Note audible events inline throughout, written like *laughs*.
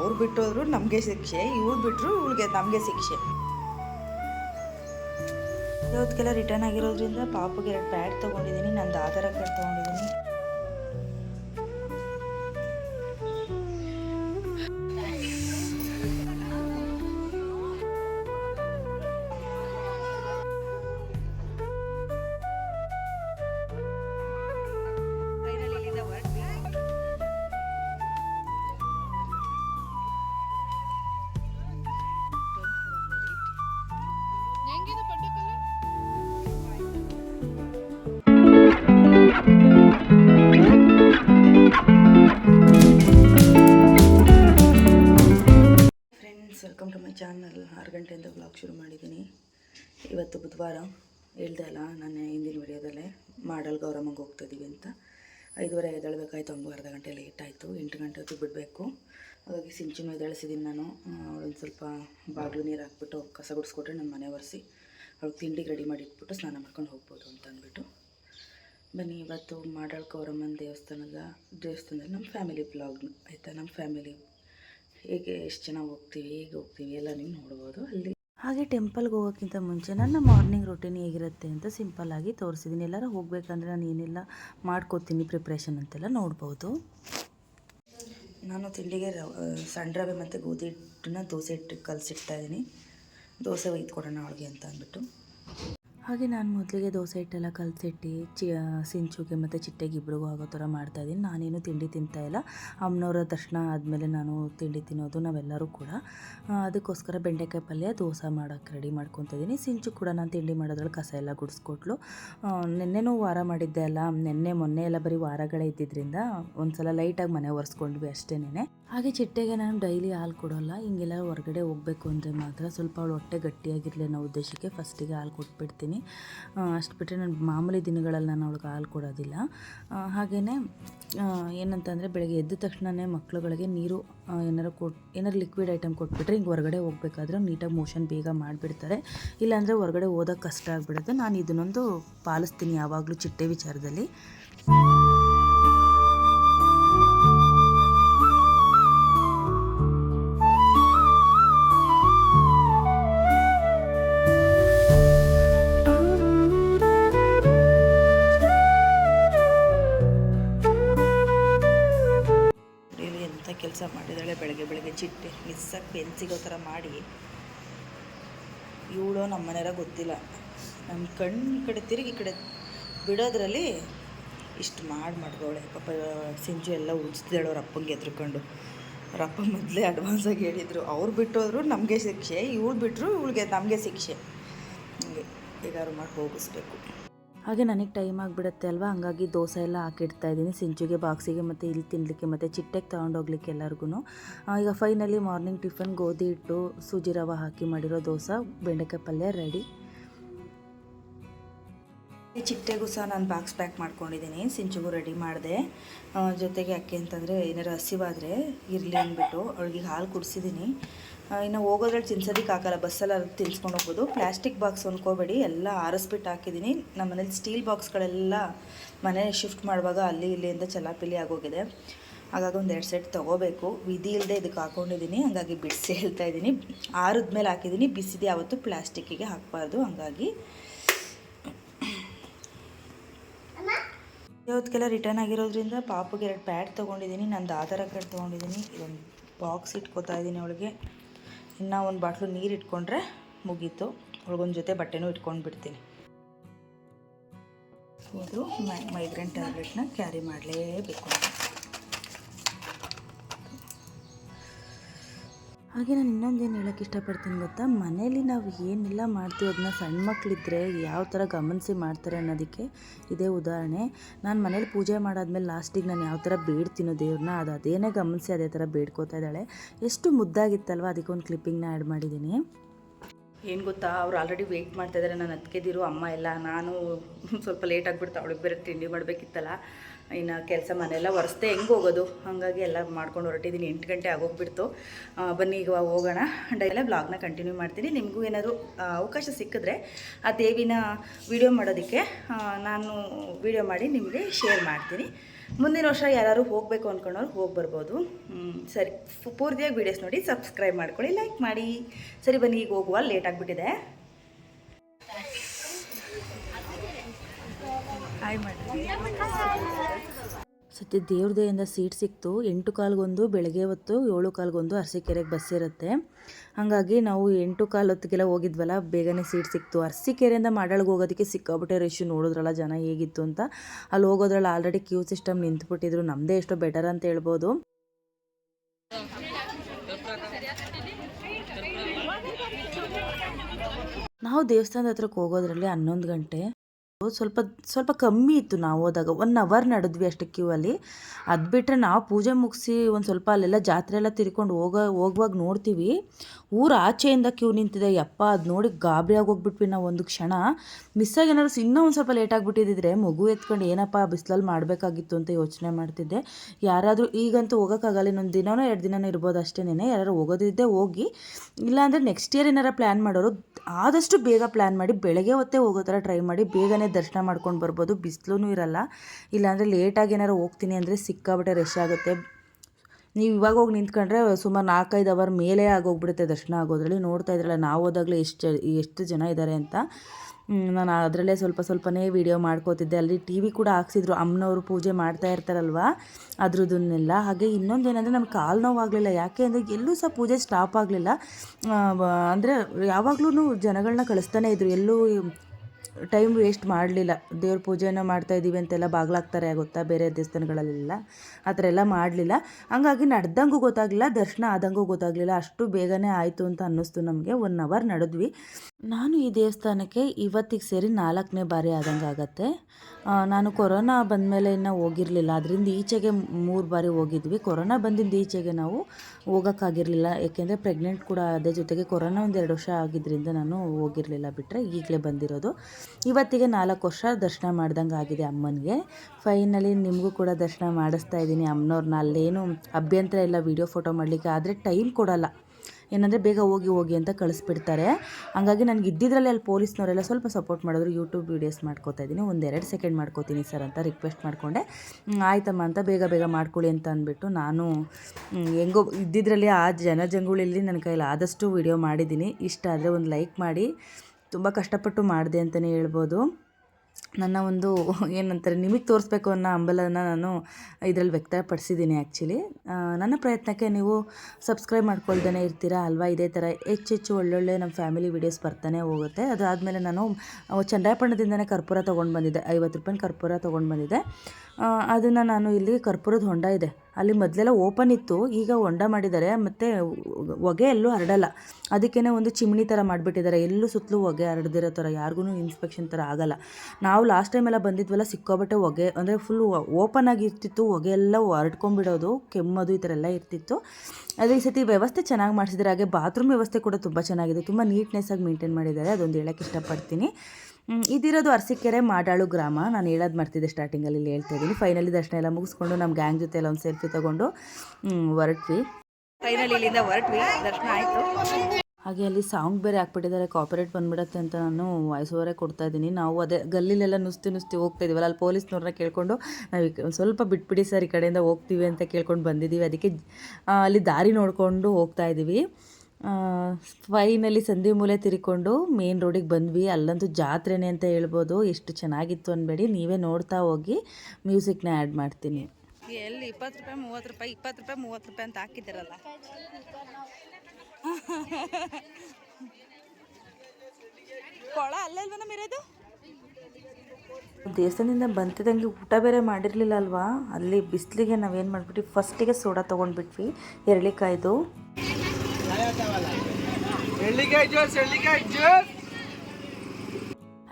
ಅವ್ರು ಬಿಟ್ಟೋದ್ರು ನಮಗೆ ಶಿಕ್ಷೆ, ಇವ್ರು ಬಿಟ್ಟರು ಇವಳಿಗೆ ನಮಗೆ ಶಿಕ್ಷೆ. ಇವತ್ತಿಗೆಲ್ಲ ರಿಟರ್ನ್ ಆಗಿರೋದ್ರಿಂದ ಪಾಪಗೆ ಎರಡು ಪ್ಯಾಡ್ ತೊಗೊಂಡಿದ್ದೀನಿ, ನಂದು ಆಧಾರ ಕಾರ್ಡ್ ತೊಗೊಂಡಿದ್ದೀನಿ. ಚಾನಲ್ ಆರು ಗಂಟೆಯಿಂದ ಬ್ಲಾಗ್ ಶುರು ಮಾಡಿದ್ದೀನಿ. ಇವತ್ತು ಬುಧವಾರ. ಹೇಳ್ದೆ ಅಲ್ಲ ನನ್ನ ಹಿಂದಿನ ವಿಡಿಯೋದಲ್ಲೇ ಮಾಡಲ್ ಗೌರಮ್ಮಂಗೆ ಹೋಗ್ತಿದ್ದೀವಿ ಅಂತ. ಐದುವರೆ ಎದ್ದೇಳಬೇಕಾಯ್ತು, ಹಂಗೂ ಅರ್ಧ ಗಂಟೆ ಲೇಟ್ ಆಯಿತು. ಎಂಟು ಗಂಟೆ ಹೊತ್ತಿಗೆ ಬಿಡಬೇಕು. ಹಾಗಾಗಿ ಸಿಂಚುನು ಎದ್ದೇಳಿಸಿದ್ದೀನಿ ನಾನು. ಅವಳೊಂದು ಸ್ವಲ್ಪ ಬಾಗಿಲು ನೀರು ಹಾಕ್ಬಿಟ್ಟು ಕಸ ಗುಡಿಸ್ಕೊಟ್ರೆ ನಮ್ಮ ಮನೆ ಒರೆಸಿ ಅವ್ಳಿಗೆ ತಿಂಡಿಗೆ ರೆಡಿ ಮಾಡಿ ಇಟ್ಬಿಟ್ಟು ಸ್ನಾನ ಮಾಡ್ಕೊಂಡು ಹೋಗ್ಬೋದು ಅಂತ ಅಂದ್ಬಿಟ್ಟು. ಬನ್ನಿ, ಇವತ್ತು ಮಾಡಾಳ್ ಗೌರಮ್ಮನ ದೇವಸ್ಥಾನದ ದೇವಸ್ಥಾನದಲ್ಲಿ ನಮ್ಮ ಫ್ಯಾಮಿಲಿ ಬ್ಲಾಗ್ ಆಯಿತಾ? ನಮ್ಮ ಫ್ಯಾಮಿಲಿ ಹೇಗೆ ಎಷ್ಟು ಜನ ಹೋಗ್ತೀವಿ ಹೇಗೆ ಹೋಗ್ತೀವಿ ಎಲ್ಲ ನೀವು ನೋಡ್ಬೋದು. ಅಲ್ಲಿ ಹಾಗೆ ಟೆಂಪಲ್ಗೆ ಹೋಗೋಕ್ಕಿಂತ ಮುಂಚೆ ನನ್ನ ಮಾರ್ನಿಂಗ್ ರೊಟೀನ್ ಹೇಗಿರುತ್ತೆ ಅಂತ ಸಿಂಪಲ್ಲಾಗಿ ತೋರಿಸಿದ್ದೀನಿ ಎಲ್ಲರೂ ಹೋಗಬೇಕಂದ್ರೆ ನಾನು ಏನೆಲ್ಲ ಮಾಡ್ಕೋತೀನಿ ಪ್ರಿಪ್ರೇಷನ್ ಅಂತೆಲ್ಲ ನೋಡ್ಬೋದು. ನಾನು ತಿಂಡಿಗೆ ರವ ಸಣ್ಣ ರವೆ ಮತ್ತು ಗೋಧಿ ಹಿಟ್ಟನ್ನ ದೋಸೆ ಹಿಟ್ಟು ಕಲಸಿಡ್ತಾ ಇದ್ದೀನಿ. ದೋಸೆ ಒಯ್ದು ಕೊಡೋಣ ಅವಳಿಗೆ ಅಂತ ಅಂದ್ಬಿಟ್ಟು. ಹಾಗೆ ನಾನು ಮೊದಲಿಗೆ ದೋಸೆ ಹಿಟ್ಟೆಲ್ಲ ಕಲಸಿಟ್ಟು, ಚಿ ಸಿಂಚುಗೆ ಮತ್ತು ಚಿಟ್ಟೆಗೆ ಇಬ್ರಿಗೂ ಆಗೋ ಥರ ಮಾಡ್ತಾಯಿದ್ದೀನಿ ನಾನೇನು ತಿಂಡಿ ತಿಂತಾ ಇಲ್ಲ. ಅಮ್ಮನವರ ದರ್ಶನ ಆದಮೇಲೆ ನಾನು ತಿಂಡಿ ತಿನ್ನೋದು ನಾವೆಲ್ಲರೂ ಕೂಡ. ಅದಕ್ಕೋಸ್ಕರ ಬೆಂಡೆಕಾಯಿ ಪಲ್ಯ, ದೋಸೆ ಮಾಡೋಕ್ಕೆ ರೆಡಿ ಮಾಡ್ಕೊತಿದ್ದೀನಿ ಸಿಂಚು ಕೂಡ ನಾನು ತಿಂಡಿ ಮಾಡೋದ್ರಲ್ಲಿ ಕಸ ಎಲ್ಲ ಗುಡಿಸ್ಕೊಟ್ಲು. ನೆನ್ನೆನೂ ವಾರ ಮಾಡಿದ್ದೆ ಅಲ್ಲ. ನಿನ್ನೆ, ಮೊನ್ನೆ ಎಲ್ಲ ಬರೀ ವಾರಗಳೇ ಇದ್ದಿದ್ದರಿಂದ ಒಂದ್ಸಲ ಲೈಟಾಗಿ ಮನೆ ಒರೆಸ್ಕೊಂಡ್ವಿ ಅಷ್ಟೇನೆ ಹಾಗೆ ಚಿಟ್ಟೆಗೆ ನಾನು ಡೈಲಿ ಹಾಲು ಕೊಡೋಲ್ಲ. ಹಿಂಗೆಲ್ಲ ಹೊರಗಡೆ ಹೋಗಬೇಕು ಅಂದರೆ ಮಾತ್ರ ಸ್ವಲ್ಪ ಅವಳು ಹೊಟ್ಟೆ ಗಟ್ಟಿಯಾಗಿರಲಿ ಅನ್ನೋ ಉದ್ದೇಶಕ್ಕೆ ಫಸ್ಟಿಗೆ ಹಾಲು ಕೊಟ್ಬಿಡ್ತೀನಿ. ಅಷ್ಟು ಬಿಟ್ಟರೆ ನಾನು ಮಾಮೂಲಿ ದಿನಗಳಲ್ಲಿ ನಾನು ಅವಳಿಗೆ ಹಾಲು ಕೊಡೋದಿಲ್ಲ. ಹಾಗೆಯೇ ಏನಂತಂದರೆ ಬೆಳಗ್ಗೆ ಎದ್ದ ತಕ್ಷಣವೇ ಮಕ್ಕಳುಗಳಿಗೆ ನೀರು ಏನಾರು ಕೊಟ್ಟು ಏನಾರು ಲಿಕ್ವಿಡ್ ಐಟಮ್ ಕೊಟ್ಬಿಟ್ರೆ ಹಿಂಗೆ ಹೊರಗಡೆ ಹೋಗ್ಬೇಕಾದ್ರೆ ನೀಟಾಗಿ ಮೋಷನ್ ಬೇಗ ಮಾಡಿಬಿಡ್ತಾರೆ. ಇಲ್ಲಾಂದರೆ ಹೊರಗಡೆ ಓದೋಕ್ಕೆ ಕಷ್ಟ ಆಗಿಬಿಡುತ್ತೆ. ನಾನು ಇದನ್ನೊಂದು ಪಾಲಿಸ್ತೀನಿ ಯಾವಾಗಲೂ ಚಿಟ್ಟೆ ವಿಚಾರದಲ್ಲಿ. ಕೆಲಸ ಮಾಡಿದಾಳೆ ಬೆಳಗ್ಗೆ ಬೆಳಗ್ಗೆ ಚಿಟ್ಟೆ. ಮಿಸ್ಸಾಗಿ ಪೆನ್ ಸಿಗೋ ಥರ ಮಾಡಿ. ಇವಳೋ ನಮ್ಮ ಗೊತ್ತಿಲ್ಲ. ನಮ್ಮ ಕಣ್ಣು ಕಡೆ ತಿರುಗಿ ಕಡೆ ಬಿಡೋದ್ರಲ್ಲಿ ಇಷ್ಟು ಮಾಡಿ ಮಾಡ್ದವಳೆ. ಪಾಪ, ಸಿಂಜು ಎಲ್ಲ ಉಜ್ತಿದ್ದಾಳೆ ಅವ್ರ ಅಪ್ಪಂಗೆ ಎದ್ರುಕೊಂಡು. ಅವ್ರ ಅಪ್ಪ ಮೊದಲೇ ಅಡ್ವಾನ್ಸಾಗಿ ಹೇಳಿದರು. ಅವ್ರು ಬಿಟ್ಟೋದ್ರು ನಮಗೆ ಶಿಕ್ಷೆ, ಇವಳು ಬಿಟ್ಟರು ಇವಳಿಗೆ ನಮಗೆ ಶಿಕ್ಷೆ. ಹಂಗೆ ಈಗಾರು ಮಾಡಿ ಹೋಗಿಸ್ಬೇಕು. ಹಾಗೆ ನನಗೆ ಟೈಮ್ ಆಗಿಬಿಡುತ್ತೆ ಅಲ್ವಾ? ಹಂಗಾಗಿ ದೋಸೆ ಎಲ್ಲ ಹಾಕಿಡ್ತಾ ಇದ್ದೀನಿ. ಸಿಂಚುಗೆ, ಬಾಕ್ಸಿಗೆ ಮತ್ತು ಇಲ್ಲಿ ತಿನ್ನಲಿಕ್ಕೆ ಮತ್ತು ಚಿಟ್ಟೆಗೆ ತೊಗೊಂಡೋಗ್ಲಿಕ್ಕೆ ಎಲ್ಲರಿಗೂ ಈಗ ಫೈನಲಿ ಮಾರ್ನಿಂಗ್ ಟಿಫನ್ ಗೋಧಿ ಹಿಟ್ಟು, ಸೂಜಿ ರವೆ ಹಾಕಿ ಮಾಡಿರೋ ದೋಸೆ, ಬೆಂಡೆಕಾಯಿ ಪಲ್ಯ ರೆಡಿ ಚಿಟ್ಟೆಗೂ ಸಹ ನಾನು ಬಾಕ್ಸ್ ಪ್ಯಾಕ್ ಮಾಡ್ಕೊಂಡಿದ್ದೀನಿ ಸಿಂಚುಗೂ ರೆಡಿ ಮಾಡಿದೆ. ಜೊತೆಗೆ ಅಕ್ಕಿ ಅಂತಂದರೆ ಏನಾರು ಹಸಿವಾದರೆ ಇರಲಿ ಅಂದ್ಬಿಟ್ಟು ಅವಳಿಗೆ ಹಾಲು ಕುಡಿಸಿದ್ದೀನಿ ಇನ್ನು ಹೋಗೋದ್ರಲ್ಲಿ ತಿನ್ಸೋದಕ್ಕೆ ಆಗಲ್ಲ, ಬಸ್ಸಲ್ಲಿ ಅದು ತಿನ್ಸ್ಕೊಂಡು ಹೋಗ್ಬೋದು. ಪ್ಲಾಸ್ಟಿಕ್ ಬಾಕ್ಸ್ ಅಂದ್ಕೋಬೇಡಿ ಎಲ್ಲ ಆರಿಸ್ಬಿಟ್ಟು ಹಾಕಿದ್ದೀನಿ ನಮ್ಮ ಮನೇಲಿ ಸ್ಟೀಲ್ ಬಾಕ್ಸ್ಗಳೆಲ್ಲ ಮನೆ ಶಿಫ್ಟ್ ಮಾಡುವಾಗ ಅಲ್ಲಿ ಇಲ್ಲಿಂದ ಚಲಾಪಿಲಿ ಆಗೋಗಿದೆ. ಹಾಗಾಗಿ ಒಂದು ಎರಡು ಸೆಟ್ ತೊಗೋಬೇಕು. ವಿಧಿ ಇಲ್ಲದೆ ಇದಕ್ಕೆ ಹಾಕೊಂಡಿದ್ದೀನಿ ಹಂಗಾಗಿ ಬಿಡಿಸಿ ಹೇಳ್ತಾ ಇದ್ದೀನಿ ಆರಿದ ಮೇಲೆ ಹಾಕಿದ್ದೀನಿ ಬಿಸಿದು ಯಾವತ್ತು ಪ್ಲಾಸ್ಟಿಕ್ಕಿಗೆ ಹಾಕಬಾರ್ದು. ಹಂಗಾಗಿ ಇವತ್ತಿಗೆಲ್ಲ ರಿಟರ್ನ್ ಆಗಿರೋದ್ರಿಂದ ಪಾಪಗೆ ಎರಡು ಪ್ಯಾಡ್ ತೊಗೊಂಡಿದ್ದೀನಿ, ನಂದು ಆಧಾರ ಕಾರ್ಡ್ ತೊಗೊಂಡಿದ್ದೀನಿ. ಇದೊಂದು ಬಾಕ್ಸ್ ಇಟ್ಕೋತಾ ಇದ್ದೀನಿ ಅವಳಿಗೆ. ಇನ್ನು ಒಂದು ಬಾಟ್ಲು ನೀರು ಇಟ್ಕೊಂಡ್ರೆ ಮುಗೀತು. ಅವಳಿಗೊಂದು ಜೊತೆ ಬಟ್ಟೆನೂ ಇಟ್ಕೊಂಡು ಬಿಡ್ತೀನಿ. ಮೈ ಮೈಗ್ರೇನ್ ಟ್ಯಾಬ್ಲೆಟ್ನ ಕ್ಯಾರಿ ಮಾಡಲೇಬೇಕು ಹಾಗೆ ನಾನು ಇನ್ನೊಂದೇನು ಹೇಳೋಕ್ಕೆ ಇಷ್ಟಪಡ್ತೀನಿ ಗೊತ್ತಾ? ಮನೇಲಿ ನಾವು ಏನೆಲ್ಲ ಮಾಡ್ತೀವಿ ಅದನ್ನ ಸಣ್ಣ ಮಕ್ಕಳಿದ್ರೆ ಯಾವ ಥರ ಗಮನಿಸಿ ಮಾಡ್ತಾರೆ ಅನ್ನೋದಕ್ಕೆ ಇದೇ ಉದಾಹರಣೆ. ನಾನು ಮನೇಲಿ ಪೂಜೆ ಮಾಡಾದ್ಮೇಲೆ ಲಾಸ್ಟಿಗೆ ನಾನು ಯಾವ ಥರ ಬೇಡ್ತೀನೋ ದೇವ್ರನ್ನ ಅದು ಅದೇನೇ ಗಮನಿಸಿ ಅದೇ ಥರ ಬೇಡ್ಕೋತಾ ಇದ್ದಾಳೆ. ಎಷ್ಟು ಮುದ್ದಾಗಿತ್ತಲ್ವ? ಅದಕ್ಕೆ ಒಂದು ಕ್ಲಿಪ್ಪಿಂಗ್ನ ಆ್ಯಡ್ ಮಾಡಿದ್ದೀನಿ ಏನು ಗೊತ್ತಾ? ಅವ್ರು ಆಲ್ರೆಡಿ ವೆಯ್ಟ್ ಮಾಡ್ತಾ ಇದ್ದಾರೆ ನಾನು ಅದಕ್ಕೆದಿರು ಅಮ್ಮ ಎಲ್ಲ, ನಾನು *laughs* ಸ್ವಲ್ಪ ಲೇಟ್ ಆಗಿಬಿಡ್ತು, ಅವಳಿಗೆ ಬೇರೆ ತಿಂಡಿ ಮಾಡಬೇಕಿತ್ತಲ್ಲ. ಇನ್ನು ಕೆಲಸ ಮನೆಯೆಲ್ಲ ಒರೆಸ್ದೆ ಹೆಂಗೆ ಹೋಗೋದು? ಹಾಗಾಗಿ ಎಲ್ಲ ಮಾಡ್ಕೊಂಡು ಹೊರಟಿದ್ದೀನಿ ಎಂಟು ಗಂಟೆ ಆಗೋಗ್ಬಿಡ್ತು. ಬನ್ನಿ ಈಗ ಹೋಗೋಣ. ಡೈಲ ಬ್ಲಾಗ್ನ ಕಂಟಿನ್ಯೂ ಮಾಡ್ತೀನಿ. ನಿಮಗೂ ಏನಾದರೂ ಅವಕಾಶ ಸಿಕ್ಕಿದ್ರೆ ಆ ದೇವಿನ ವಿಡಿಯೋ ಮಾಡೋದಕ್ಕೆ ನಾನು ವಿಡಿಯೋ ಮಾಡಿ ನಿಮಗೆ ಶೇರ್ ಮಾಡ್ತೀನಿ. ಮುಂದಿನ ವರ್ಷ ಯಾರು ಹೋಗಬೇಕು ಅಂದ್ಕೊಂಡವ್ರು ಹೋಗಿ ಬರ್ಬೋದು ಸರಿ. ಪೂರ್ತಿಯಾಗಿ ವೀಡಿಯೋಸ್ ನೋಡಿ ಸಬ್ಸ್ಕ್ರೈಬ್ ಮಾಡ್ಕೊಳ್ಳಿ ಲೈಕ್ ಮಾಡಿ. ಸರಿ ಬನ್ನಿ, ಈಗ ಹೋಗುವ ಲೇಟ್ ಆಗಿಬಿಟ್ಟಿದೆ. ಹಾಯ್ ಮಾಡಿ ಸತ್ಯ ದೇವ್ರದೆಯಿಂದ ಸೀಟ್ ಸಿಕ್ತು. ಎಂಟು ಕಾಲ್ಗೊಂದು, ಬೆಳಗ್ಗೆ ಹೊತ್ತು ಏಳು ಕಾಲ್ಗೊಂದು ಅರಸೀಕೆರೆಗೆ ಬಸ್ ಇರುತ್ತೆ ಹಾಗಾಗಿ ನಾವು ಎಂಟು ಕಾಲು ಹೊತ್ತಿಗೆಲ್ಲ ಹೋಗಿದ್ವಲ್ಲ, ಬೇಗನೆ ಸೀಟ್ ಸಿಕ್ತು. ಅರಸೀಕೆರೆಯಿಂದ ಮಾಡಾಳ್ಗೆ ಹೋಗೋದಕ್ಕೆ ಸಿಕ್ಕಾಬಿಟ್ಟೆ ರಶ್ ನೋಡಿದ್ರಲ್ಲ ಜನ ಹೇಗಿತ್ತು ಅಂತ. ಅಲ್ಲಿ ಹೋಗೋದ್ರಲ್ಲಿ ಆಲ್ರೆಡಿ ಕ್ಯೂ ಸಿಸ್ಟಮ್ ನಿಂತ್ಬಿಟ್ಟಿದ್ರು. ನಮ್ಮದೇ ಎಷ್ಟೋ ಬೆಟರ್ ಅಂತ ಹೇಳ್ಬೋದು. ನಾವು ದೇವಸ್ಥಾನದ ಹತ್ರಕ್ಕೆ ಹೋಗೋದ್ರಲ್ಲಿ ಹನ್ನೊಂದು ಗಂಟೆ. ಸ್ವಲ್ಪ ಸ್ವಲ್ಪ ಕಮ್ಮಿ ಇತ್ತು ನಾವು ಹೋದಾಗ. ಒನ್ ಅವರ್ ನಡೆದ್ವಿ ಅಷ್ಟೇ ಕ್ಯೂ ಅಲ್ಲಿ. ಅದು ಬಿಟ್ಟರೆ ನಾವು ಪೂಜೆ ಮುಗಿಸಿ ಒಂದು ಸ್ವಲ್ಪ ಅಲ್ಲೆಲ್ಲ ಜಾತ್ರೆ ಎಲ್ಲ ತಿರ್ಕೊಂಡು ಹೋಗ, ಹೋಗುವಾಗ ನೋಡ್ತೀವಿ. ಊರ ಆಚೆಯಿಂದ ಕ್ಯೂ ನಿಂತಿದೆ. ಯಪ್ಪ, ಅದು ನೋಡಿ ಗಾಬರಿ ಹೋಗ್ಬಿಟ್ವಿ ನಾವು ಒಂದು ಕ್ಷಣ. ಮಿಸ್ ಆಗಿ ಏನಾದ್ರು ಇನ್ನೂ ಒಂದು ಸ್ವಲ್ಪ ಲೇಟ್ ಆಗಿಬಿಟ್ಟಿದ್ದಿದ್ರೆ ಮಗು ಎತ್ಕೊಂಡು ಏನಪ್ಪ ಬಿಸಿಲಲ್ಲಿ ಮಾಡಬೇಕಾಗಿತ್ತು ಅಂತ ಯೋಚನೆ ಮಾಡ್ತಿದ್ದೆ. ಯಾರಾದರೂ ಈಗಂತೂ ಹೋಗೋಕ್ಕಾಗಲ್ಲ, ಇನ್ನೊಂದು ದಿನನೋ ಎರಡು ದಿನನೋ ಇರ್ಬೋದು ಅಷ್ಟೇನೆ ಯಾರು ಹೋಗೋದಿದ್ದೆ ಹೋಗಿ. ಇಲ್ಲಾಂದರೆ ನೆಕ್ಸ್ಟ್ ಇಯರ್ ಏನಾರ ಪ್ಲ್ಯಾನ್ ಮಾಡೋರು, ಆದಷ್ಟು ಬೇಗ ಪ್ಲ್ಯಾನ್ ಮಾಡಿ ಬೆಳಗ್ಗೆ ಹೊತ್ತೇ ಹೋಗೋ ಥರ ಟ್ರೈ ಮಾಡಿ, ಬೇಗನೆ ದರ್ಶನ ಮಾಡ್ಕೊಂಡು ಬರ್ಬೋದು ಬಿಸಿಲೂ ಇರಲ್ಲ. ಇಲ್ಲಾಂದರೆ ಲೇಟಾಗಿ ಏನಾರು ಹೋಗ್ತೀನಿ ಅಂದರೆ ಸಿಕ್ಕಾಬಿಟ್ಟೆ ರಶ್ ಆಗುತ್ತೆ. ನೀವು ಇವಾಗ ಹೋಗಿ ನಿಂತ್ಕೊಂಡ್ರೆ ಸುಮಾರು ನಾಲ್ಕೈದು ಅವರ್ ಮೇಲೆ ಆಗೋಗ್ಬಿಡುತ್ತೆ ದರ್ಶನ ಆಗೋದ್ರಲ್ಲಿ. ನೋಡ್ತಾ ಇದ್ರಲ್ಲ, ನಾವು ಹೋದಾಗಲೇ ಎಷ್ಟು ಎಷ್ಟು ಜನ ಇದ್ದಾರೆ ಅಂತ. ನಾನು ಅದರಲ್ಲೇ ಸ್ವಲ್ಪ ಸ್ವಲ್ಪನೇ ವೀಡಿಯೋ ಮಾಡ್ಕೋತಿದ್ದೆ. ಅಲ್ಲಿ ಟಿ ವಿ ಕೂಡ ಹಾಕ್ಸಿದ್ರು. ಅಮ್ಮನವರು ಪೂಜೆ ಮಾಡ್ತಾ ಇರ್ತಾರಲ್ವ? ಅದ್ರದ್ದನ್ನೆಲ್ಲ. ಹಾಗೆ ಇನ್ನೊಂದು ಏನಂದರೆ ನಮ್ಗೆ ಕಾಲು ನೋವಾಗಲಿಲ್ಲ. ಯಾಕೆ ಅಂದರೆ ಎಲ್ಲೂ ಸಹ ಪೂಜೆ ಸ್ಟಾಪ್ ಆಗಲಿಲ್ಲ. ಅಂದರೆ ಯಾವಾಗಲೂ ಜನಗಳನ್ನ ಕಳಿಸ್ತಾನೆ ಇದ್ರು. ಎಲ್ಲೂ ಟೈಮ್ ವೇಸ್ಟ್ ಮಾಡಲಿಲ್ಲ. ದೇವ್ರ ಪೂಜೆನ ಮಾಡ್ತಾ ಇದ್ದೀವಿ ಅಂತೆಲ್ಲ ಬಾಗ್ಲಾಗ್ತಾರೆ ಗೊತ್ತಾ ಬೇರೆ ದೇವಸ್ಥಾನಗಳಲ್ಲೆಲ್ಲ? ಆ ಥರ ಎಲ್ಲ ಮಾಡಲಿಲ್ಲ. ಹಂಗಾಗಿ ನಡ್ದಂಗೂ ಗೊತ್ತಾಗಲಿಲ್ಲ, ದರ್ಶನ ಆದಂಗೂ ಗೊತ್ತಾಗಲಿಲ್ಲ. ಅಷ್ಟು ಬೇಗನೆ ಆಯಿತು ಅಂತ ಅನ್ನಿಸ್ತು ನಮಗೆ. ಒನ್ ಅವರ್ ನಡೆದ್ವಿ. ನಾನು ಈ ದೇವಸ್ಥಾನಕ್ಕೆ ಇವತ್ತಿಗೆ ಸೇರಿ ನಾಲ್ಕನೇ ಬಾರಿ ಆದಂಗೆ ಆಗತ್ತೆ. ನಾನು ಕೊರೋನಾ ಬಂದಮೇಲೆ ಇನ್ನೂ ಹೋಗಿರಲಿಲ್ಲ. ಅದರಿಂದ ಈಚೆಗೆ ಮೂರು ಬಾರಿ ಹೋಗಿದ್ವಿ. ಕೊರೋನಾ ಬಂದಿಂದ ಈಚೆಗೆ ನಾವು ಹೋಗೋಕ್ಕಾಗಿರಲಿಲ್ಲ. ಏಕೆಂದರೆ ಪ್ರೆಗ್ನೆಂಟ್ ಕೂಡ ಅದೇ ಜೊತೆಗೆ ಕೊರೋನಾ ಒಂದು ಎರಡು ವರ್ಷ ಆಗಿದ್ದರಿಂದ ನಾನು ಹೋಗಿರಲಿಲ್ಲ ಬಿಟ್ಟರೆ ಈಗಲೇ ಬಂದಿರೋದು. ಇವತ್ತಿಗೆ ನಾಲ್ಕು ವರ್ಷ ದರ್ಶನ ಮಾಡ್ದಂಗೆ ಆಗಿದೆ ಅಮ್ಮನಿಗೆ. ಫೈನಲಿ ನಿಮಗೂ ಕೂಡ ದರ್ಶನ ಮಾಡಿಸ್ತಾ ಇದ್ದೀನಿ. ಅಮ್ಮನವ್ರನ್ನ ಅಲ್ಲೇನು ಅಭ್ಯಂತರ ಇಲ್ಲ, ವೀಡಿಯೋ ಫೋಟೋ ಮಾಡಲಿಕ್ಕೆ. ಆದರೆ ಟೈಮ್ ಕೊಡಲ್ಲ. ಏನಂದರೆ ಬೇಗ ಹೋಗಿ ಹೋಗಿ ಅಂತ ಕಳಿಸ್ಬಿಡ್ತಾರೆ. ಹಾಗಾಗಿ ನನಗೆ ಇದ್ದಿದ್ರಲ್ಲಿ ಅಲ್ಲಿ ಪೊಲೀಸ್ನವರೆಲ್ಲ ಸ್ವಲ್ಪ ಸಪೋರ್ಟ್ ಮಾಡಿದ್ರು. ಯೂಟ್ಯೂಬ್ ವೀಡಿಯೋಸ್ ಮಾಡ್ಕೋತಾ ಇದ್ದೀನಿ. ಒಂದೆರಡು ಸೆಕೆಂಡ್ ಮಾಡ್ಕೋತೀನಿ ಸರ್ ಅಂತ ರಿಕ್ವೆಸ್ಟ್ ಮಾಡಿಕೊಂಡೆ. ಆಯ್ತಮ್ಮ ಅಂತ ಬೇಗ ಬೇಗ ಮಾಡ್ಕೊಳ್ಳಿ ಅಂತ ಅಂದ್ಬಿಟ್ಟು ನಾನು ಹೆಂಗೋ ಇದ್ದಿದ್ರಲ್ಲಿ ಆ ಜನಜಂಗುಳಿಯಲ್ಲಿ ನನ್ನ ಕೈಯಲ್ಲಿ ಆದಷ್ಟು ವೀಡಿಯೋ ಮಾಡಿದ್ದೀನಿ. ಇಷ್ಟ ಆದರೆ ಒಂದು ಲೈಕ್ ಮಾಡಿ. ತುಂಬ ಕಷ್ಟಪಟ್ಟು ಮಾಡಿದೆ ಅಂತಲೇ ಹೇಳ್ಬೋದು. ನನ್ನ ಒಂದು *laughs* ಏನಂತಾರೆ ನಿಮಗೆ ತೋರಿಸ್ಬೇಕು ಅನ್ನೋ ಹಂಬಲನ ನಾನು ಇದರಲ್ಲಿ ವ್ಯಕ್ತಪಡಿಸಿದ್ದೀನಿ ಆ್ಯಕ್ಚುಲಿ ನನ್ನ ಪ್ರಯತ್ನಕ್ಕೆ ನೀವು ಸಬ್ಸ್ಕ್ರೈಬ್ ಮಾಡ್ಕೊಳ್ದೇ ಇರ್ತೀರಾ ಅಲ್ವಾ? ಇದೇ ಥರ ಹೆಚ್ಚೆಚ್ಚು ಒಳ್ಳೊಳ್ಳೆ ನಮ್ಮ ಫ್ಯಾಮಿಲಿ ವೀಡಿಯೋಸ್ ಬರ್ತಾನೆ ಹೋಗುತ್ತೆ. ಅದಾದಮೇಲೆ ನಾನು ಅಹ್, ಕರ್ಪೂರ ತೊಗೊಂಡು ಬಂದಿದ್ದೆ. ಐವತ್ತು ರೂಪಾಯಿ ಕರ್ಪೂರ ತೊಗೊಂಡು ಬಂದಿದ್ದೆ. ಅದನ್ನು ನಾನು ಇಲ್ಲಿ ಕರ್ಪೂರದ ಹೊಂಡ ಇದೆ. ಅಲ್ಲಿ ಮೊದಲೆಲ್ಲ ಓಪನ್ ಇತ್ತು, ಈಗ ಹೊಂಡ ಮಾಡಿದ್ದಾರೆ. ಮತ್ತು ಹೊಗೆ ಎಲ್ಲೂ ಹರಡಲ್ಲ. ಅದಕ್ಕೇ ಒಂದು ಚಿಮಣಿ ಥರ ಮಾಡಿಬಿಟ್ಟಿದ್ದಾರೆ. ಎಲ್ಲೂ ಸುತ್ತಲೂ ಹೊಗೆ ಹರಡದಿರೋ ಥರ ಯಾರಿಗೂ ಇನ್ಸ್ಪೆಕ್ಷನ್ ಥರ ಆಗಲ್ಲ. ನಾವು ಲಾಸ್ಟ್ ಟೈಮೆಲ್ಲ ಬಂದಿದ್ವಲ್ಲ ಸಿಕ್ಕೋಬಿಟ್ಟೆ ಹೊಗೆ ಅಂದರೆ ಫುಲ್ ಓಪನ್ ಆಗಿರ್ತಿತ್ತು ಹೊಗೆ ಎಲ್ಲ ಹರಡ್ಕೊಂಡ್ಬಿಡೋದು, ಕೆಮ್ಮೋದು ಈ ಥರ ಎಲ್ಲ ಇರ್ತಿತ್ತು. ಅದೇ ಈ ಸತಿ ವ್ಯವಸ್ಥೆ ಚೆನ್ನಾಗಿ ಮಾಡಿಸಿದ್ದಾರೆ. ಹಾಗೆ ಬಾತ್ರೂಮ್ ವ್ಯವಸ್ಥೆ ಕೂಡ ತುಂಬ ಚೆನ್ನಾಗಿದೆ. ತುಂಬ ನೀಟ್ನೆಸ್ ಆಗಿ ಮೇಂಟೈನ್ ಮಾಡಿದ್ದಾರೆ. ಅದೊಂದು ಹೇಳೋಕ್ಕೆ ಇಷ್ಟಪಡ್ತೀನಿ. ಇದಿರೋದು ಅರಸಿಕೆರೆ ಮಾಡಾಳು ಗ್ರಾಮ. ನಾನು ಹೇಳೋದು ಮಾಡ್ತಿದ್ದೆ ಸ್ಟಾರ್ಟಿಂಗಲ್ಲಿ ಇಲ್ಲಿ ಹೇಳ್ತಾ ಇದ್ದೀನಿ ಫೈನಲಿ ದರ್ಶನ ಎಲ್ಲ ಮುಗಿಸ್ಕೊಂಡು ನಮ್ಮ ಗ್ಯಾಂಗ್ ಜೊತೆ ಎಲ್ಲ ಒಂದು ಸೆಲ್ಫಿ ತೊಗೊಂಡು ಹೊರಟ್ವಿ. ಫೈನಲಿ ಇಲ್ಲಿಂದ ಹೊರಟ್ವಿ. ದರ್ಶನ ಆಯಿತು. ಹಾಗೆ ಅಲ್ಲಿ ಸಾಂಗ್ ಬೇರೆ ಹಾಕ್ಬಿಟ್ಟಿದ್ದಾರೆ. ಕಾಪರೇಟ್ ಬಂದ್ಬಿಡತ್ತೆ ಅಂತ ನಾನು ವಾಯ್ಸ್ ಓವರೇ ಕೊಡ್ತಾ ಇದ್ದೀನಿ ನಾವು ಅದೇ ಗಲ್ಲಿಲೆಲ್ಲ ನುಸ್ತಿ ನುಸ್ತಿ ಹೋಗ್ತಾ ಇದ್ದೀವಲ್ಲ ಅಲ್ಲಿ ಪೊಲೀಸ್ನವ್ರನ್ನ ಕೇಳ್ಕೊಂಡು ನಾವು ಈ ಸ್ವಲ್ಪ ಬಿಟ್ಬಿಡಿ ಸರ್ ಈ ಕಡೆಯಿಂದ ಹೋಗ್ತೀವಿ ಅಂತ ಕೇಳ್ಕೊಂಡು ಬಂದಿದ್ದೀವಿ ಅದಕ್ಕೆ ಅಲ್ಲಿ ದಾರಿ ನೋಡಿಕೊಂಡು ಹೋಗ್ತಾ ಇದ್ದೀವಿ ಫೈನಲ್ಲಿ ಸಂಧಿ ಮೂಲೆ ತಿರ್ಕೊಂಡು ಮೇನ್ ರೋಡಿಗೆ ಬಂದ್ವಿ. ಅಲ್ಲಂತೂ ಜಾತ್ರೆನೇ ಅಂತ ಹೇಳ್ಬೋದು. ಎಷ್ಟು ಚೆನ್ನಾಗಿತ್ತು ಅನ್ಬೇಡಿ. ನೀವೇ ನೋಡ್ತಾ ಹೋಗಿ ಮ್ಯೂಸಿಕ್ನ ಆ್ಯಡ್ ಮಾಡ್ತೀನಿ. ಎಲ್ಲಿ ಇಪ್ಪತ್ತು ರೂಪಾಯಿ ಮೂವತ್ತು ರೂಪಾಯಿ ಇಪ್ಪತ್ತು ರೂಪಾಯಿ ಮೂವತ್ತು ರೂಪಾಯಿ ಅಂತ ಹಾಕಿದ್ದೀರಲ್ಲ? ಕೊಳ ಅಲ್ಲಲ್ವ ನಮ್ಮಿರೋದು ದೇವಸ್ಥಾನದಿಂದ ಬಂತಿದ್ದಂಗೆ ಊಟ ಬೇರೆ ಮಾಡಿರಲಿಲ್ಲ ಅಲ್ವಾ? ಅಲ್ಲಿ ಬಿಸಿಲಿಗೆ ನಾವೇನು ಮಾಡಿಬಿಟ್ವಿ? ಫಸ್ಟಿಗೆ ಸೋಡಾ ತೊಗೊಂಡ್ಬಿಟ್ವಿ ಎರಳಿಕಾಯ್ದು.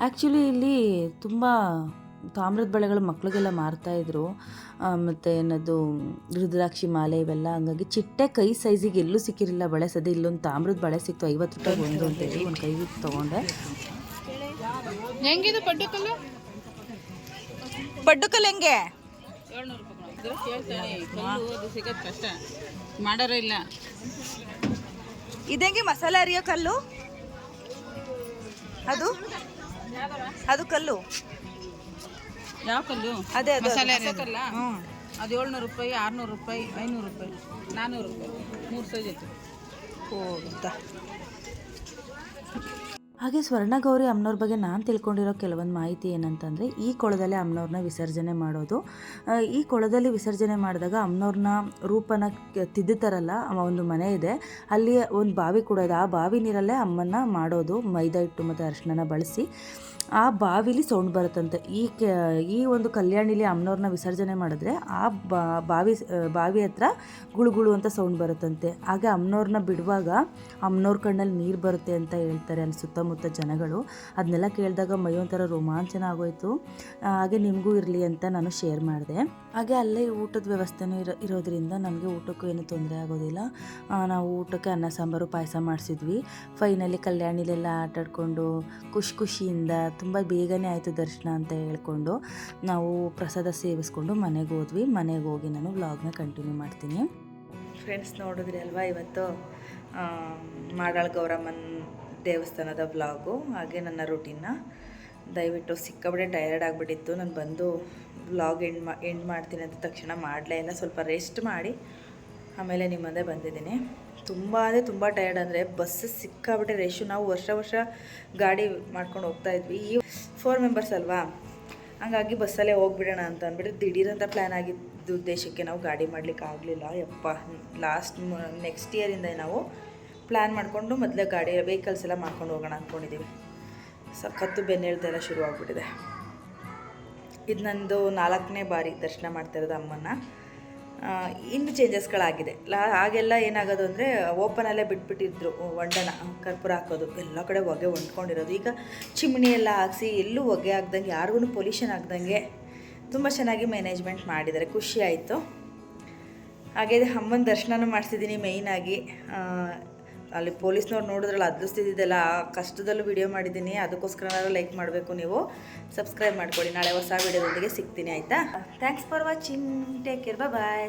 ಆ್ಯಕ್ಚುಲಿ ಇಲ್ಲಿ ತುಂಬ ತಾಮ್ರದ ಬಳೆಗಳು ಮಕ್ಳಿಗೆಲ್ಲ ಮಾರ್ತಾಯಿದ್ರು ಮತ್ತು ಏನದು ರುದ್ರಾಕ್ಷಿ ಮಾಲೆ ಇವೆಲ್ಲ. ಹಂಗಾಗಿ ಚಿಟ್ಟೆ ಕೈ ಸೈಜಿಗೆ ಎಲ್ಲೂ ಸಿಕ್ಕಿರಲಿಲ್ಲ ಬಳೆ. ಸದ್ಯ ಇಲ್ಲೊಂದು ತಾಮ್ರದ ಬಳೆ ಸಿಕ್ತು ಐವತ್ತು ರೂಪಾಯಿ ಒಂದು ಅಂತೇಳಿ ಒಂದು ಕೈ ತೊಗೊಂಡೆ. ಹೆಂಗಿದು ಪಡ್ಡು ಕಲ್ಲು? ಪಡ್ಡುಕಲ್ ಹೆಂಗೆ? ಸಿಗೋದು ಕಷ್ಟ ಮಾಡೋರೇ ಇಲ್ಲ. ಇದಂಗೆ ಮಸಾಲೆ ಅರಿಯೋ ಕಲ್ಲು? ಅದು? ಅದು ಕಲ್ಲು? ಯಾವ ಕಲ್ಲು? ಅದೇ ಅದು ಮಸಾಲೆ ಕಲ್ಲ. ಅದು ಏಳ್ನೂರು ರೂಪಾಯಿ ಆರ್ನೂರು ರೂಪಾಯಿ ಐನೂರು ರೂಪಾಯಿ ನಾನ್ನೂರು ರೂಪಾಯಿ. ಮೂರು ಸೈಜ್ ಐತೆ ಹೌದಾ? ಹಾಗೆ ಸ್ವರ್ಣಗೌರಿ ಅಮ್ಮನವ್ರ ಬಗ್ಗೆ ನಾನು ತಿಳ್ಕೊಂಡಿರೋ ಕೆಲವೊಂದು ಮಾಹಿತಿ ಏನಂತಂದರೆ, ಈ ಕೊಳದಲ್ಲೇ ಅಮ್ಮನವ್ರನ್ನ ವಿಸರ್ಜನೆ ಮಾಡೋದು. ಈ ಕೊಳದಲ್ಲಿ ವಿಸರ್ಜನೆ ಮಾಡಿದಾಗ ಅಮ್ಮನವ್ರನ್ನ ರೂಪನ ತಿದ್ದುತ್ತಾರಲ್ಲ ಒಂದು ಮನೆ ಇದೆ. ಅಲ್ಲಿ ಒಂದು ಬಾವಿ ಕೂಡ ಇದೆ. ಆ ಬಾವಿ ನೀರಲ್ಲೇ ಅಮ್ಮನ್ನ ಮಾಡೋದು, ಮೈದಾ ಹಿಟ್ಟು ಮತ್ತು ಅರಿಶಿನ ಬಳಸಿ. ಆ ಬಾವಿಲಿ ಸೌಂಡ್ ಬರುತ್ತಂತೆ. ಈ ಕೆ, ಈ ಒಂದು ಕಲ್ಯಾಣಿಲಿ ಅಮ್ಮನವ್ರನ್ನ ವಿಸರ್ಜನೆ ಮಾಡಿದ್ರೆ ಆ ಬಾವಿ ಬಾವಿ ಹತ್ರ ಗುಳುಗುಳು ಅಂತ ಸೌಂಡ್ ಬರುತ್ತಂತೆ. ಹಾಗೆ ಅಮ್ಮನವ್ರನ್ನ ಬಿಡುವಾಗ ಅಮ್ಮನವ್ರ ಕಣ್ಣಲ್ಲಿ ನೀರು ಬರುತ್ತೆ ಅಂತ ಹೇಳ್ತಾರೆ ಅಲ್ಲಿ ಸುತ್ತಮುತ್ತ ಜನಗಳು. ಅದನ್ನೆಲ್ಲ ಕೇಳಿದಾಗ ಮೈ ಒಂಥರ ರೋಮಾಂಚನ ಆಗೋಯ್ತು. ಹಾಗೆ ನಿಮಗೂ ಇರಲಿ ಅಂತ ನಾನು ಶೇರ್ ಮಾಡಿದೆ. ಹಾಗೆ ಅಲ್ಲೇ ಊಟದ ವ್ಯವಸ್ಥೆನೂ ಇರೋ, ಇರೋದ್ರಿಂದ ನಮಗೆ ಊಟಕ್ಕೂ ಏನು ತೊಂದರೆ ಆಗೋದಿಲ್ಲ. ನಾವು ಊಟಕ್ಕೆ ಅನ್ನ, ಸಾಂಬಾರು, ಪಾಯಸ ಮಾಡಿಸಿದ್ವಿ. ಫೈನಲಿ ಕಲ್ಯಾಣಿಲೆಲ್ಲ ಆಟಾಡಿಕೊಂಡು ಖುಷಿ ಖುಷಿಯಿಂದ ತುಂಬ ಬೇಗನೆ ಆಯಿತು ದರ್ಶನ ಅಂತ ಹೇಳ್ಕೊಂಡು ನಾವು ಪ್ರಸಾದ ಸೇವಿಸ್ಕೊಂಡು ಮನೆಗೆ ಹೋದ್ವಿ. ಮನೆಗೆ ಹೋಗಿ ನಾನು ವ್ಲಾಗ್ನ ಕಂಟಿನ್ಯೂ ಮಾಡ್ತೀನಿ. ಫ್ರೆಂಡ್ಸ್ ನೋಡಿದ್ರಿ ಅಲ್ವಾ, ಇವತ್ತು ಮಾಡಾಳ್ ಗೌರಮ್ಮನ ದೇವಸ್ಥಾನದ ವ್ಲಾಗು ಹಾಗೆ ನನ್ನ ರೂಟೀನ್ನ ದಯವಿಟ್ಟು ಸಿಕ್ಕಾಬಿಟ್ಟೆ ಟಯರ್ಡ್ ಆಗಿಬಿಟ್ಟಿತ್ತು. ನಾನು ಬಂದು ವ್ಲಾಗ್ ಎಂಡ್ ಮಾ ಎಂಡ್ ಮಾಡ್ತೀನಿ ಅಂತ ತಕ್ಷಣ ಮಾಡಲೇ ಇಲ್ಲ. ಸ್ವಲ್ಪ ರೆಸ್ಟ್ ಮಾಡಿ ಆಮೇಲೆ ನಿಮ್ಮದೇ ಮುಂದೆ ಬಂದಿದ್ದೀನಿ. ತುಂಬ, ಅಂದರೆ ತುಂಬ ಟಯರ್ಡ್ ಅಂದರೆ ಬಸ್ ಸಿಕ್ಕಾಬಿಟ್ಟೆ ರೇಷು ನಾವು ವರ್ಷ ವರ್ಷ ಗಾಡಿ ಮಾಡ್ಕೊಂಡು ಹೋಗ್ತಾ ಇದ್ವಿ. ಈ ಫೋರ್ ಮೆಂಬರ್ಸ್ ಅಲ್ವಾ? ಹಂಗಾಗಿ ಬಸ್ಸಲ್ಲೇ ಹೋಗ್ಬಿಡೋಣ ಅಂತ ಅಂದ್ಬಿಟ್ಟು ದಿಢೀರಂತ ಪ್ಲ್ಯಾನ್ ಆಗಿದ್ದ ಉದ್ದೇಶಕ್ಕೆ ನಾವು ಗಾಡಿ ಮಾಡ್ಲಿಕ್ಕೆ ಆಗಲಿಲ್ಲ. ಯಪ್ಪ ಲಾಸ್ಟ್ ನೆಕ್ಸ್ಟ್ ಇಯರಿಂದ ನಾವು ಪ್ಲ್ಯಾನ್ ಮಾಡಿಕೊಂಡು ಮೊದಲೇ ಗಾಡಿ ವೆಹಿಕಲ್ಸ್ ಎಲ್ಲ ಮಾಡ್ಕೊಂಡು ಹೋಗೋಣ ಅಂದ್ಕೊಂಡಿದ್ದೀವಿ ಸಖತ್ತು ಬೆನ್ನೆಳ್ದೆಲ್ಲ ಶುರು ಆಗಿಬಿಟ್ಟಿದೆ. ಇದು ನಂದು ನಾಲ್ಕನೇ ಬಾರಿ ದರ್ಶನ ಮಾಡ್ತಾ ಇರೋದು ಅಮ್ಮನ ಇನ್ನು ಚೇಂಜಸ್ಗಳಾಗಿದೆ ಲಾ, ಹಾಗೆಲ್ಲ ಏನಾಗೋದು ಅಂದರೆ ಓಪನಲ್ಲೇ ಬಿಟ್ಬಿಟ್ಟಿದ್ರು ಹೊಂಡನ ಕರ್ಪೂರ ಹಾಕೋದು. ಎಲ್ಲ ಕಡೆ ಹೊಗೆ ಹೊಂದ್ಕೊಂಡಿರೋದು. ಈಗ ಚಿಮಣಿ ಎಲ್ಲ ಹಾಕ್ಸಿ ಎಲ್ಲೂ ಹೊಗೆ ಆಗ್ದಂಗೆ ಯಾರಿಗೂ ಪೊಲ್ಯೂಷನ್ ಆಗ್ದಂಗೆ ತುಂಬ ಚೆನ್ನಾಗಿ ಮ್ಯಾನೇಜ್ಮೆಂಟ್ ಮಾಡಿದ್ದಾರೆ. ಖುಷಿ ಆಯಿತು. ಹಾಗೆ ಅಮ್ಮನ ದರ್ಶನನೂ ಮಾಡಿಸಿದ್ದೀನಿ ಮೇಯ್ನಾಗಿ ಅಲ್ಲಿ ಪೊಲೀಸ್ನವ್ರು ನೋಡಿದ್ರಲ್ಲ ಅದೃಷ್ಟಿದ್ದೆಲ್ಲ ಆ ಕಷ್ಟದಲ್ಲೂ ವಿಡಿಯೋ ಮಾಡಿದ್ದೀನಿ. ಅದಕ್ಕೋಸ್ಕರ ಲೈಕ್ ಮಾಡಬೇಕು ನೀವು. ಸಬ್ಸ್ಕ್ರೈಬ್ ಮಾಡ್ಕೊಳ್ಳಿ ನಾಳೆ ಹೊಸ ವಿಡಿಯೋದೊಂದಿಗೆ ಸಿಗ್ತೀನಿ, ಆಯಿತಾ? Thanks for watching take care bye